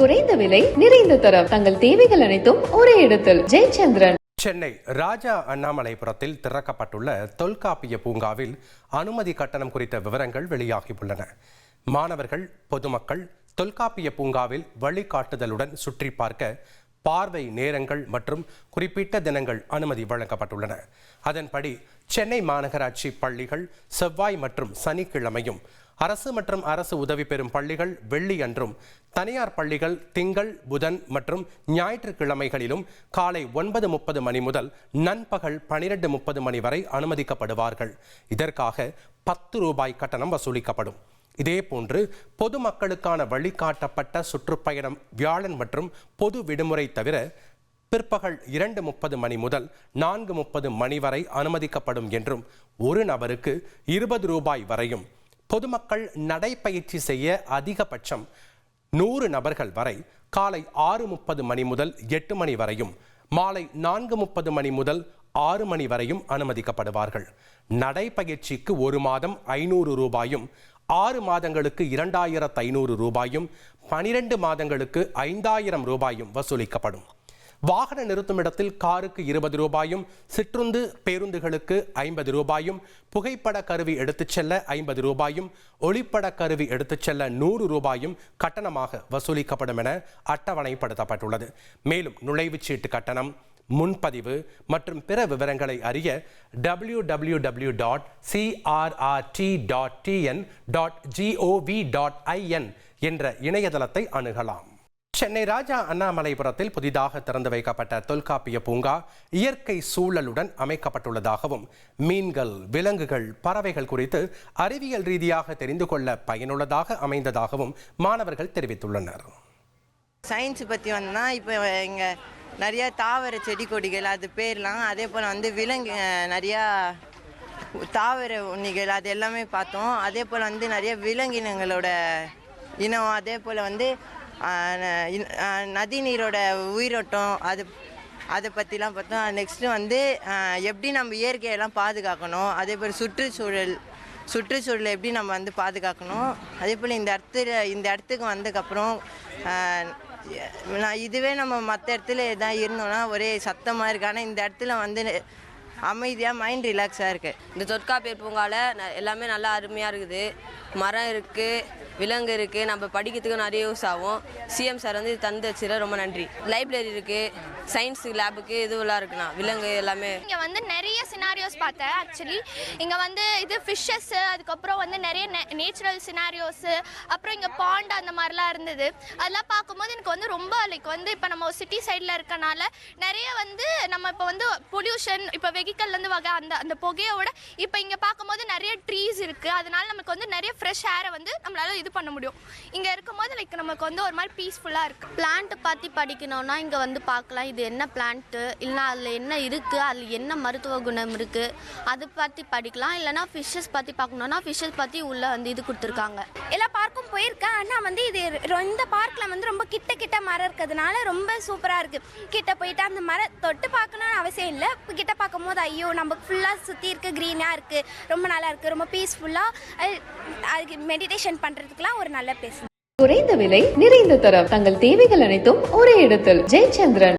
குறைந்த விலை நிறைந்த தரம். தங்கள் தேவைகள் அனைத்தும் ஒரே இடத்தில். ஜெயச்சந்திரன். சென்னை ராஜா அண்ணாமலைபுரத்தில் திறக்கப்பட்டுள்ள தொல்காப்பிய பூங்காவில் அனுமதி கட்டணம் குறித்த விவரங்கள் வெளியாகியுள்ளன. மாணவர்கள் பொதுமக்கள் தொல்காப்பிய பூங்காவில் வழிகாட்டுதலுடன் சுற்றி பார்க்க பார்வை நேரங்கள் மற்றும் குறிப்பிட்ட தினங்கள் அனுமதி வழங்கப்பட்டுள்ளன. அதன்படி சென்னை மாநகராட்சி பள்ளிகள் செவ்வாய் மற்றும் சனிக்கிழமையும் அரசு மற்றும் அரசு உதவி பெறும் பள்ளிகள் வெள்ளி அன்றும் தனியார் பள்ளிகள் திங்கள் புதன் மற்றும் ஞாயிற்றுக்கிழமைகளிலும் காலை ஒன்பது முப்பது மணி முதல் நண்பகல் பனிரெண்டு முப்பது மணி வரை அனுமதிக்கப்படுவார்கள். இதற்காக பத்து ரூபாய் கட்டணம் வசூலிக்கப்படும். இதேபோன்று பொதுமக்களுக்கான வழிகாட்டப்பட்ட சுற்றுப்பயணம் வியாழன் மற்றும் பொது விடுமுறை தவிர பிற்பகல் இரண்டு முப்பது மணி முதல் நான்கு முப்பது மணி வரை அனுமதிக்கப்படும் என்றும் ஒரு நபருக்கு இருபது ரூபாய் வரையும் பொதுமக்கள் நடைப்பயிற்சி செய்ய அதிகபட்சம் நூறு நபர்கள் வரை காலை ஆறு முப்பது மணி முதல் எட்டு மணி வரையும் மாலை நான்கு முப்பது மணி முதல் ஆறு மணி வரையும் அனுமதிக்கப்படுவார்கள். நடைப்பயிற்சிக்கு ஒரு மாதம் ஐநூறு ரூபாயும் ஆறு மாதங்களுக்கு இரண்டாயிரத்து ஐநூறு ரூபாயும் பனிரெண்டு மாதங்களுக்கு ஐந்தாயிரம் ரூபாயும் வசூலிக்கப்படும். வாகன நிறுத்துமிடத்தில் காருக்கு இருபது ரூபாயும் சிற்றுந்து பேருந்துகளுக்கு ஐம்பது ரூபாயும் புகைப்பட கருவி எடுத்துச் செல்ல ஐம்பது ரூபாயும் ஒளிப்பட கருவி எடுத்துச் செல்ல நூறு ரூபாயும் கட்டணமாக வசூலிக்கப்படும் என அட்டவணைப்படுத்தப்பட்டுள்ளது. மேலும் நுழைவுச்சீட்டு கட்டணம் முன்பதிவு மற்றும் பிற விவரங்களை அறிய W W W dot CRRT dot TN dot GOV dot IN என்ற இணையதளத்தை அணுகலாம். சென்னை ராஜா அண்ணாமலைபுரத்தில் புதிதாக திறந்து வைக்கப்பட்ட தொல்காப்பிய பூங்கா இயற்கை சூழலுடன் அமைக்கப்பட்டுள்ளதாகவும் மீன்கள் விலங்குகள் பறவைகள் குறித்து அறிவியல் ரீதியாக தெரிந்து கொள்ள பயனுள்ளதாக அமைந்ததாகவும் மாணவர்கள் தெரிவித்துள்ளனர். சயின்ஸ் பற்றி வந்தோம்னா இப்போ இங்கே நிறைய தாவர செடி கொடிகள் அது பேர்லாம் அதே போல் வந்து விலங்கு நிறையா தாவர உண்ணிகள் அது எல்லாமே பார்த்தோம். அதே போல் வந்து நிறைய விலங்கினங்களோட இனம் அதே போல் வந்து நதி நீரோட உயிரோட்டம் அது அதை பற்றிலாம் பார்த்தோம் நெக்ஸ்ட்டு வந்து எப்படி நம்ம இயற்கையெல்லாம் பாதுகாக்கணும் அதே போல் சுற்றுச்சூழல் சுற்றுச்சூழலை எப்படி நம்ம வந்து பாதுகாக்கணும் அதே போல் இந்த இடத்துல இந்த இடத்துக்கு வந்ததுக்கப்புறம் நான் இதுவே நம்ம மற்ற இடத்துல எதாவது இருந்தோம்னா ஒரே சத்தமாக இருக்கு. ஆனால் இந்த இடத்துல வந்து அமைதியாக மைண்ட் ரிலாக்ஸாக இருக்குது இந்த தொற்காப்பியர் பூங்காவில் எல்லாமே நல்லா அருமையாக இருக்குது. மரம் இருக்குது விலங்கு இருக்குது நம்ம படிக்கிறதுக்கு நிறைய யூஸ் ஆகும். சிஎம் சார் வந்து இது தந்து வச்சுல ரொம்ப நன்றி. லைப்ரரி இருக்குது சயின்ஸ் லேபுக்கு இதுவெல்லாம் இருக்குண்ணா விலங்கு எல்லாமே. இங்கே வந்து நிறைய சினாரியோஸ் பார்த்தேன் ஆக்சுவலி இங்கே வந்து இது ஃபிஷ்ஷஸ்ஸு அதுக்கப்புறம் வந்து நிறைய நேச்சுரல் சினாரியோஸு அப்புறம் இங்கே பாண்ட் அந்த மாதிரிலாம் இருந்தது. அதெல்லாம் பார்க்கும்போது எனக்கு வந்து ரொம்ப லைக் வந்து இப்போ நம்ம சிட்டி சைடில் இருக்கனால நிறைய வந்து நம்ம இப்போ வந்து பொல்யூஷன் இப்போ வெஹிக்கல்லேருந்து வகை அந்த அந்த புகையோட இப்போ இங்கே பார்க்கும்போது நிறைய ட்ரீஸ் இருக்குது அதனால நமக்கு வந்து நிறைய ஃப்ரெஷ் ஏரை வந்து நம்மளால இது பண்ண முடியும். இங்கே இருக்கும்போது லைக் நமக்கு வந்து ஒரு மாதிரி பீஸ்ஃபுல்லாக இருக்குது பிளான்ட் பற்றி படிக்கணும்னா இங்கே வந்து பார்க்கலாம். இது என்ன பிளான்ட்டு இல்லைனா அதில் என்ன இருக்குது அதில் என்ன மருத்துவ குணம் இருக்குது அதை பற்றி படிக்கலாம். இல்லைனா ஃபிஷ்ஷஸ் பற்றி பார்க்கணுன்னா ஃபிஷ்ஷஸ் பற்றி உள்ளே வந்து இது கொடுத்துருக்காங்க. எல்லா பார்க்கும் போயிருக்கேன். ஆனால் வந்து இது இந்த பார்க்கில் வந்து ரொம்ப கிட்ட கிட்ட மரம் இருக்கிறதுனால ரொம்ப சூப்பராக இருக்குது கிட்ட போயிட்டு அந்த மரம் தொட்டு பார்க்கணும்னு அவசியம் இல்லை. கிட்ட பார்க்கும்போது ஐயோ நம்ம ஃபுல்லாக சுற்றி இருக்க க்ரீனாக இருக்குது ரொம்ப நல்லா இருக்குது ரொம்ப பீஸ்ஃபுல்லாக அதுக்கு மெடிடேஷன் பண்ணுறதுக்குலாம் ஒரு நல்ல பிளேஸ் குறைந்த விலை நிறைந்த தரம். தங்கள் தேவைகள் அனைத்தும் ஒரே இடத்தில். ஜெயச்சந்திரன்.